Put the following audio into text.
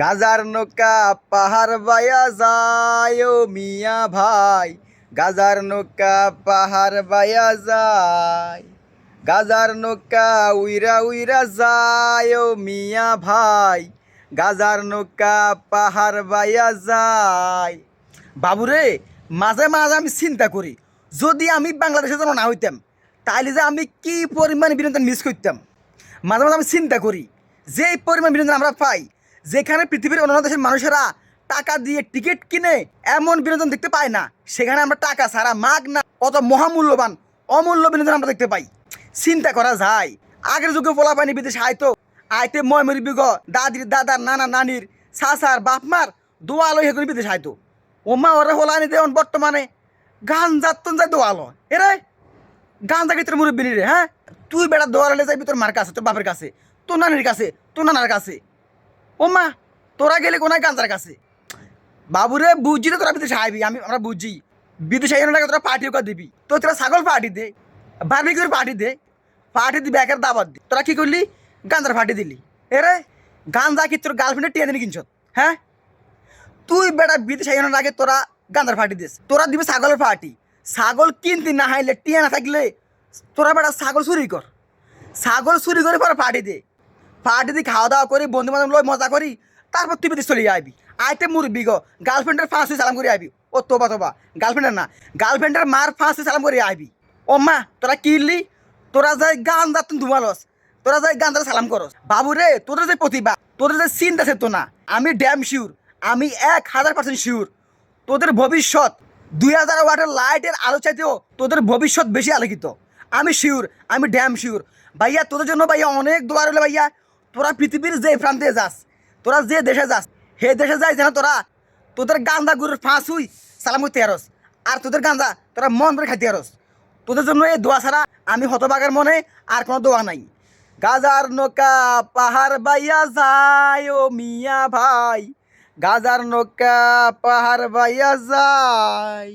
গাজার নৌকা পাহাড় বায়া যায় মিয়া ভাই। গাজার নৌকা পাহাড় বায়া যায়। গাজার নৌকা উইরা উইরা যায় মিয়া ভাই। গাজার নৌকা পাহাড় বায়া যায়। বাবুরে, মাঝে মাঝে আমি চিন্তা করি, যদি আমি বাংলাদেশে যেন না হইতাম তাহলে যে আমি কি পরিমাণ বিনোদন মিস করতাম? মাঝে মাঝে আমি চিন্তা করি, যে পরিমাণ বিনোদন আমরা পাই যেখানে পৃথিবীর অন্যান্য দেশের মানুষেরা টাকা দিয়ে টিকিট কিনে এমন বিনোদন দেখতে পায় না, সেখানে আমরা টাকা ছাড়া মাগ না। কত মহামূল্যবান, অমূল্য বিনোদন আমরা দেখতে পাই। চিন্তা করা যায়, আগের যুগে পোলা পানি বিদেশে আইতো আইতে ময় মরি বিগ, দাদির দাদার নানা নানির সাসার বাপমার দোয়ালো হে করে বিদেশে আইতো ওমা ওরে হোলানি দেওয়ান বর্তমানে, গান যাতন যায় দোয়ালো এরে গান জাগে তোর মুরব্বী রে হ্যাঁ? তুই বেটা দোয়ালে যাবি তোর মার কাছে, তোর বাপের কাছে, তোর নানির কাছে, তোর নানার কাছে। ও মা তোরা গেলে কোনায় গাঞ্জার কাছে? বাবুরে বুঝি তো তোরা বিদেশে আইবি, আমি আমরা বুঝি। বিদেশে আইনের টাকা তোরা পার্টিও করে দিবি। তো তোরা ছাগল পার্টি দে বার্বিকিউর পার্টি দে পার্টি দিবি, একের দাবাত দি। তোরা কি করলি? গাঞ্জার পার্টি দিলি। এরে গাঞ্জা কি তোর টিয়া দিনি কিনছ হ্যাঁ? তুই বেটা বিদেশে আইনের আগে তোরা গাঞ্জার পার্টি দিস। তোরা দিবি ছাগলের পার্টি ছাগল কিনতি না হাইলে, টিয়া না থাকলে তোরা বেটা ছাগল চুরি কর। ছাগল চুরি করে পরে পার্টি দে। পার্টি দিয়ে খাওয়া দাওয়া করি বন্ধু বান্ধব লই মজা করি, তারপর তুই চলে আইবি আইতে মুরবি গো গার্লফ্রেন্ডের ফাঁসি সালাম করে আইবি। ও তোবা তোবা গার্লফ্রেন্ডের না গার্লফ্রেন্ডের মার ফাঁসি সালাম করে আইবি। ও মা, তোরা কিনলি তোরা যাই গান যা তুই ধুমালস, তোরা যাই গান সালাম করস। বাবু রে, তোদের যে প্রতিভা, তোদের যে চিন্তা তো না, আমি ড্যাম শিওর আমি এক হাজার পার্সেন্ট শিওর তোদের ভবিষ্যৎ, দুই হাজার ওয়াটের লাইটের আলো চাইতেও তোদের ভবিষ্যৎ বেশি আলোকিত। আমি শিওর আমি ড্যাম শিওর ভাইয়া, তোদের জন্য ভাইয়া অনেক দোয়ার হলে ভাইয়া। তোরা পৃথিবীর যে প্রান্তে যাস, তোরা যে দেশে যাস হে দেশে যাই না তোরা তোদের গান্দা গুরুর ফাঁস হুই, সালাম করতে আরস। আর তোদের গান্দা তোরা মন করে খাইতে আরস। তোদের জন্য এই দোয়া ছাড়া আমি হতবাগের মনে আর কোনো দোয়া নাই। গাজার নৌকা পাহাড় বাইয়া যায় ও মিয়া ভাই। গাজার নৌকা পাহাড় বাইয়া যায়।